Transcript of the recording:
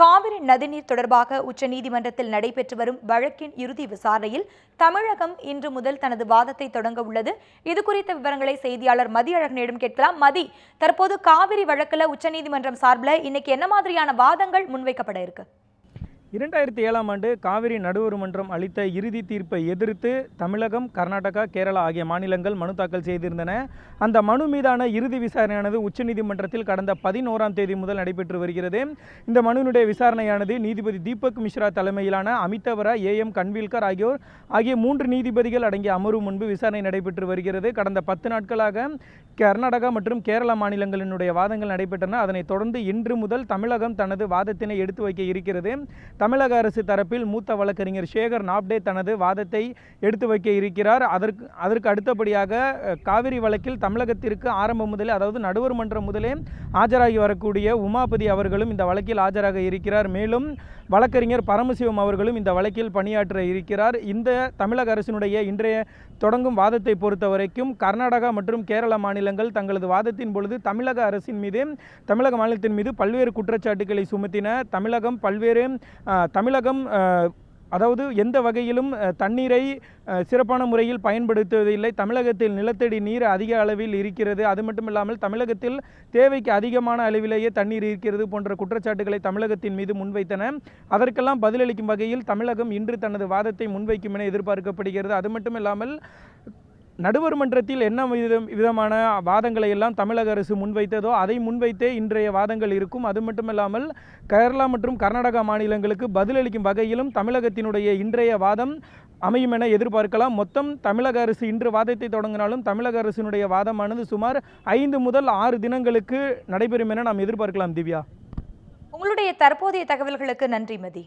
காவிரி நதிநீர் தொடர்பாக உச்சநீதிமன்றத்தில் நடைபெற்று வரும் வழக்கின் இறுதி விசாரணையில் தமிழகம் இன்று முதல் தனது வாதத்தை தொடங்க உள்ளது. இது குறித்த விவரங்களை செய்தியாளர் மதியழகனிடம் கேட்கலாம். மதி தற்போது காவிரி வழக்குல உச்சநீதிமன்றம் சார்பில் இன்னைக்கு என்ன மாதிரியான வாதங்கள் முன்வைக்கப்பட இருக்கு? இரண்டாயிரத்தி ஏழாம் ஆண்டு காவிரி நடுவர் மன்றம் அளித்த இறுதி தீர்ப்பை எதிர்த்து தமிழகம் கர்நாடகா கேரளா ஆகிய மாநிலங்கள் மனு தாக்கல் செய்திருந்தன. அந்த மனு மீதான இறுதி விசாரணையானது உச்சநீதிமன்றத்தில் கடந்த பதினோராம் தேதி முதல் நடைபெற்று வருகிறது. இந்த மனுவினுடைய விசாரணையானது நீதிபதி தீபக் மிஸ்ரா தலைமையிலான அமிதவரா ஏ எம் கன்வில்கர் ஆகியோர் ஆகிய மூன்று நீதிபதிகள் அடங்கிய அமர்வு முன்பு விசாரணை நடைபெற்று வருகிறது. கடந்த பத்து நாட்களாக கர்நாடகா மற்றும் கேரளா மாநிலங்களினுடைய வாதங்கள் நடைபெற்றன. அதனைத் தொடர்ந்து இன்று முதல் தமிழகம் தனது வாதத்தினை எடுத்து வைக்க இருக்கிறது. தமிழக அரசு தரப்பில் மூத்த வழக்கறிஞர் சேகர் நாப்டே தனது வாதத்தை எடுத்து வைக்க இருக்கிறார். அதற்கு அதற்கு அடுத்தபடியாக காவிரி வழக்கில் தமிழகத்திற்கு ஆரம்பம் முதலே அதாவது நடுவர் மன்றம் முதலே ஆஜராகி வரக்கூடிய உமாபதி அவர்களும் இந்த வழக்கில் ஆஜராக இருக்கிறார். மேலும் வழக்கறிஞர் பரமசிவம் அவர்களும் இந்த வழக்கில் பணியாற்ற இருக்கிறார். இந்த தமிழக அரசினுடைய இன்றைய தொடங்கும் வாதத்தை பொறுத்த வரைக்கும் கர்நாடகா மற்றும் கேரள மாநிலங்கள் தங்களது வாதத்தின் பொழுது தமிழக அரசின் மீது தமிழக மாநிலத்தின் மீது பல்வேறு குற்றச்சாட்டுகளை சுமத்தின தமிழகம் பல்வேறு தமிழகம் அதாவது எந்த வகையிலும் தண்ணீரை சிறப்பான முறையில் பயன்படுத்துவதில்லை. தமிழகத்தில் நிலத்தடி நீர் அதிக அளவில் இருக்கிறது. அது மட்டும் இல்லாமல் தமிழகத்தில் தேவைக்கு அதிகமான அளவிலேயே தண்ணீர் இருக்கிறது போன்ற குற்றச்சாட்டுகளை தமிழகத்தின் மீது முன்வைத்தன. அதற்கெல்லாம் பதிலளிக்கும் வகையில் தமிழகம் இன்று தனது வாதத்தை முன்வைக்கும் என எதிர்பார்க்கப்படுகிறது. அது மட்டும் இல்லாமல் நடுவர் மன்றத்தில் என்ன விதம் விதமான வாதங்களை எல்லாம் தமிழக அரசு முன்வைத்ததோ அதை முன்வைத்தே இன்றைய வாதங்கள் இருக்கும். அது மட்டுமில்லாமல் கேரளா மற்றும் கர்நாடகா மாநிலங்களுக்கு பதிலளிக்கும் வகையிலும் தமிழகத்தினுடைய இன்றைய வாதம் அமையும் என எதிர்பார்க்கலாம். மொத்தம் தமிழக அரசு இன்று வாதத்தை தொடங்கினாலும் தமிழக அரசினுடைய வாதமானது சுமார் ஐந்து முதல் ஆறு தினங்களுக்கு நடைபெறும் என நாம் எதிர்பார்க்கலாம் திவ்யா. உங்களுடைய தற்போதைய தகவல்களுக்கு நன்றி மதி.